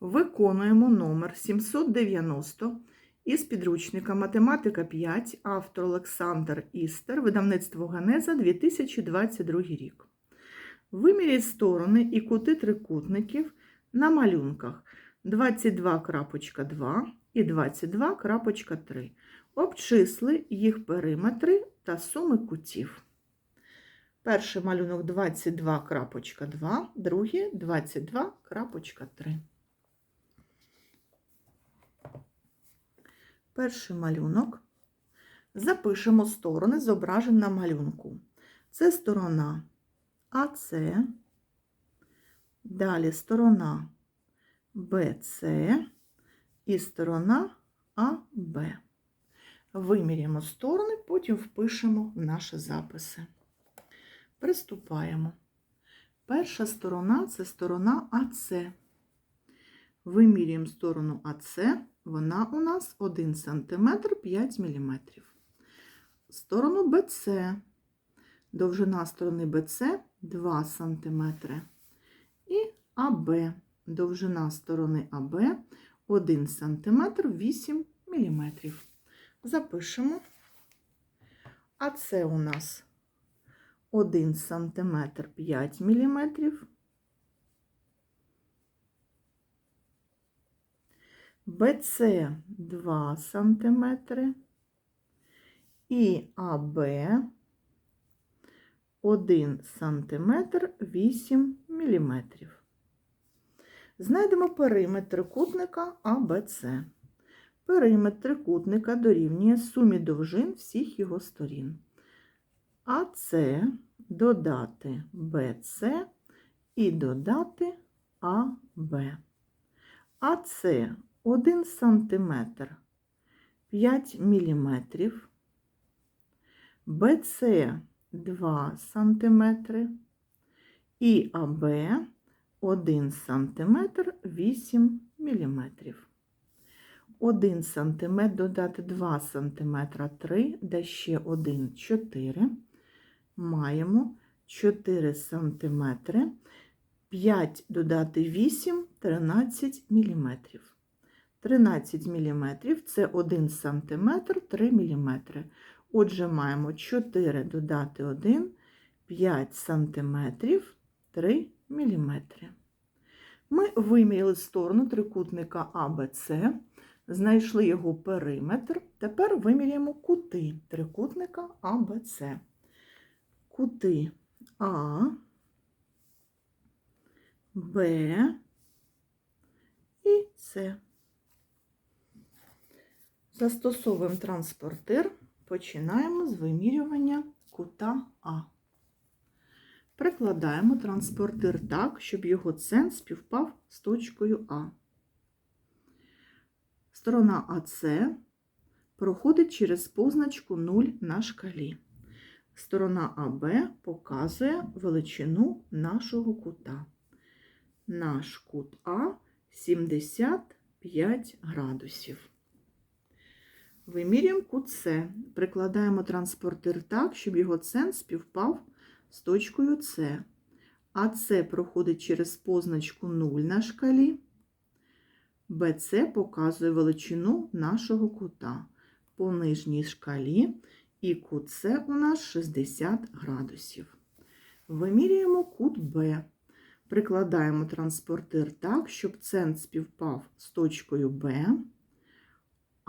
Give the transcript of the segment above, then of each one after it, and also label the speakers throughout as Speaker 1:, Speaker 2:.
Speaker 1: Виконуємо номер 790 із підручника Математика 5, автор Олександр Істер, видавництво Генеза 2022 рік. Виміряй сторони і кути трикутників на малюнках 22.2 і 22.3. Обчисли їх периметри та суми кутів. Перший малюнок 22.2, другий 22.3. Перший малюнок. Запишемо сторони, зображені на малюнку. Це сторона АС, далі сторона БС і сторона АБ. Виміряємо сторони, потім впишемо наші записи. Приступаємо. Перша сторона це сторона АС. Вимірюємо сторону АС, вона у нас 1 см 5 мм. Сторону БЦ. Довжина сторони БЦ 2 см. І АБ. Довжина сторони АБ 1 см 8 мм. Запишемо. АС у нас 1 см 5 мм. БЦ 2 см і АБ 1 см 8 мм. Знайдемо периметр трикутника АБЦ. Периметр трикутника дорівнює сумі довжин всіх його сторін. АС додати БЦ і додати АБ. АС 1 см 5 мм, БЦ 2 см і АБ 1 см 8 мм. 1 см додати 2 см 3, де ще 1 4. Маємо 4 см, 5 додати 8 13 мм. 13 мм це 1 см 3 мм. Отже, маємо 4 додати 1, 5 см 3 мм. Ми виміряли сторону трикутника АБЦ, знайшли його периметр. Тепер виміряємо кути трикутника АБЦ. Кути А, Б і С. Застосовуємо транспортир, починаємо з вимірювання кута А. Прикладаємо транспортир так, щоб його центр співпав з точкою А. Сторона АС проходить через позначку 0 на шкалі. Сторона АБ показує величину нашого кута. Наш кут А 75 градусів. Вимірюємо кут С. Прикладаємо транспортир так, щоб його центр співпав з точкою С. АС проходить через позначку 0 на шкалі. БЦ показує величину нашого кута по нижній шкалі, і кут С у нас 60 градусів. Вимірюємо кут Б. Прикладаємо транспортир так, щоб центр співпав з точкою Б,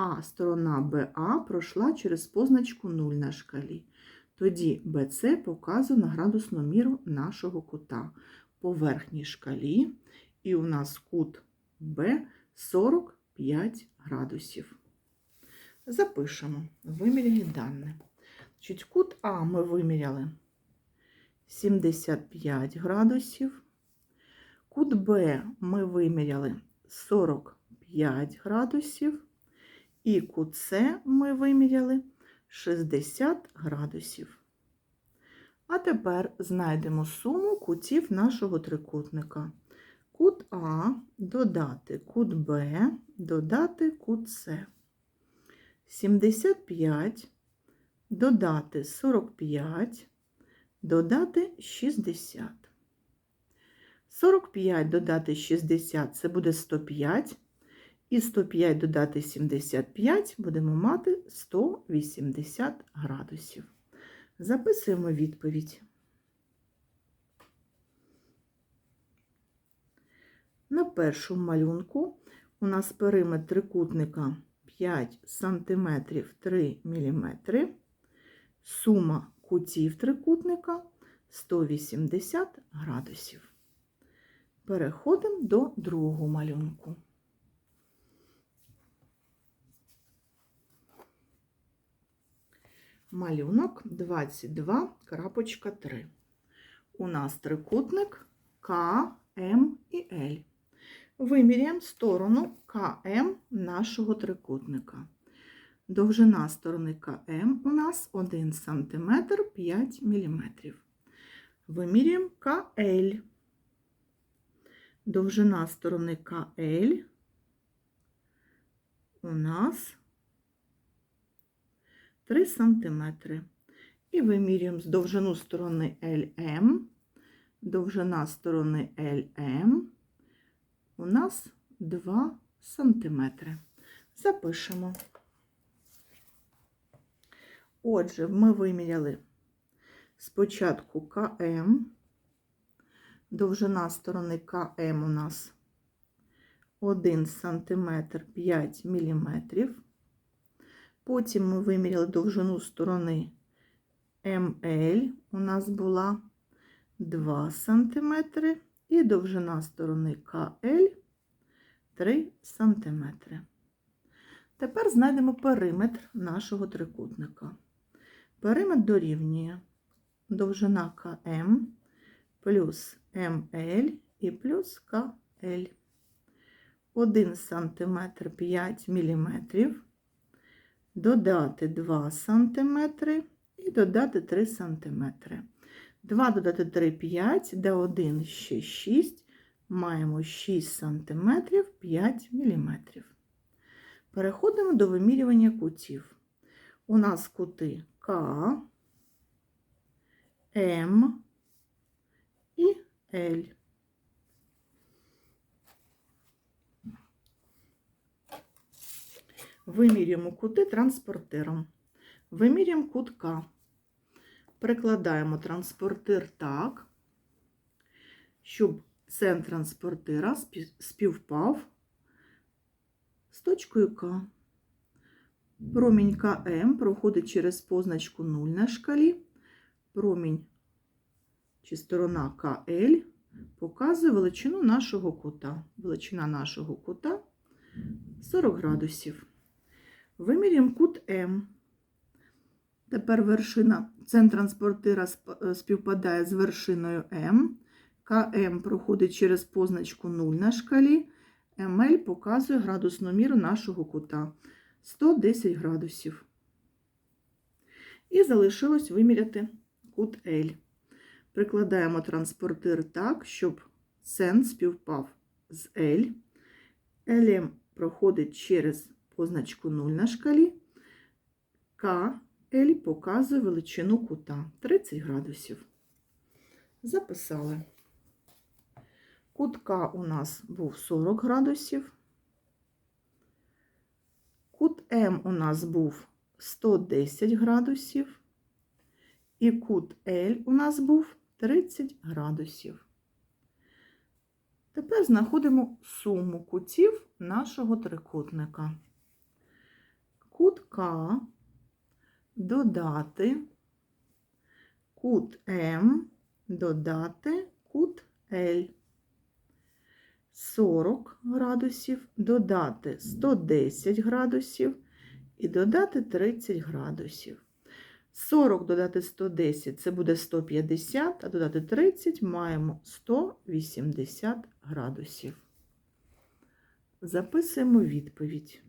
Speaker 1: а сторона БА пройшла через позначку 0 на шкалі. Тоді БЦ показує на градусну міру нашого кута по верхній шкалі, і у нас кут Б 45 градусів. Запишемо виміряні дані. Значить, кут А ми виміряли 75 градусів. Кут Б ми виміряли 45 градусів. І С ми виміряли 60 градусів. А тепер знайдемо суму кутів нашого трикутника. Кут А додати кут Б, додати кут С. 75 додати 45, додати 60. 45 додати 60 це буде 105. І 105 додати 75 будемо мати 180 градусів. Записуємо відповідь. На першому малюнку у нас периметр трикутника 5 см 3 мм. Сума кутів трикутника 180 градусів. Переходимо до другого малюнку. Малюнок 22.3. У нас трикутник К, М і Л. Виміряємо сторону КМ нашого трикутника. Довжина сторони КМ у нас 1 см 5 мм. Вимірюємо КЛ. Довжина сторони КЛ у нас 3 см. І вимірюємо довжину сторони LM. Довжина сторони LM у нас 2 см. Запишемо. Отже, ми виміряли спочатку КМ. Довжина сторони КМ у нас 1 см 5 мм. Потім ми виміряли довжину сторони МЛ, у нас була 2 см, і довжина сторони КЛ 3 см. Тепер знайдемо периметр нашого трикутника. Периметр дорівнює довжина КМ плюс МЛ і плюс КЛ. 1 см 5 мм додати 2 см і додати 3 см. 2 додати 3 5, де 1 ще 6, маємо 6 см 5 мм. Переходимо до вимірювання кутів. У нас кути К, М і Л. Вимірюємо кути транспортером. Вимірюємо кут К. Прикладаємо транспортир так, щоб центр транспортира співпав з точкою К. Промінь КМ проходить через позначку 0 на шкалі. Промінь чи сторона КЛ показує величину нашого кута. Величина нашого кута 40 градусів. Вимірюємо кут М. Тепер вершина центр транспортира співпадає з вершиною М. КМ проходить через позначку 0 на шкалі. МЛ показує градусну міру нашого кута 110 градусів. І залишилось виміряти кут L. Прикладаємо транспортир так, щоб сен співпав з L. ЛМ проходить через позначку 0 на шкалі. К L показує величину кута 30 градусів. Записали. Кут К у нас був 40 градусів. Кут М у нас був 110 градусів. І кут L у нас був 30 градусів. Тепер знаходимо суму кутів нашого трикутника. Кут К додати кут М, додати кут Л. 40 градусів, додати 110 градусів і додати 30 градусів. 40 додати 110 це буде 150, а додати 30 маємо 180 градусів. Записуємо відповідь.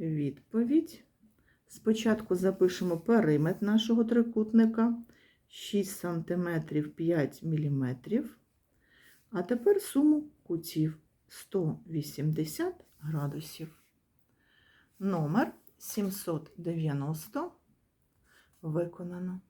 Speaker 1: Відповідь. Спочатку запишемо периметр нашого трикутника 6 см 5 мм. А тепер суму кутів 180 градусів. Номер 790 виконано.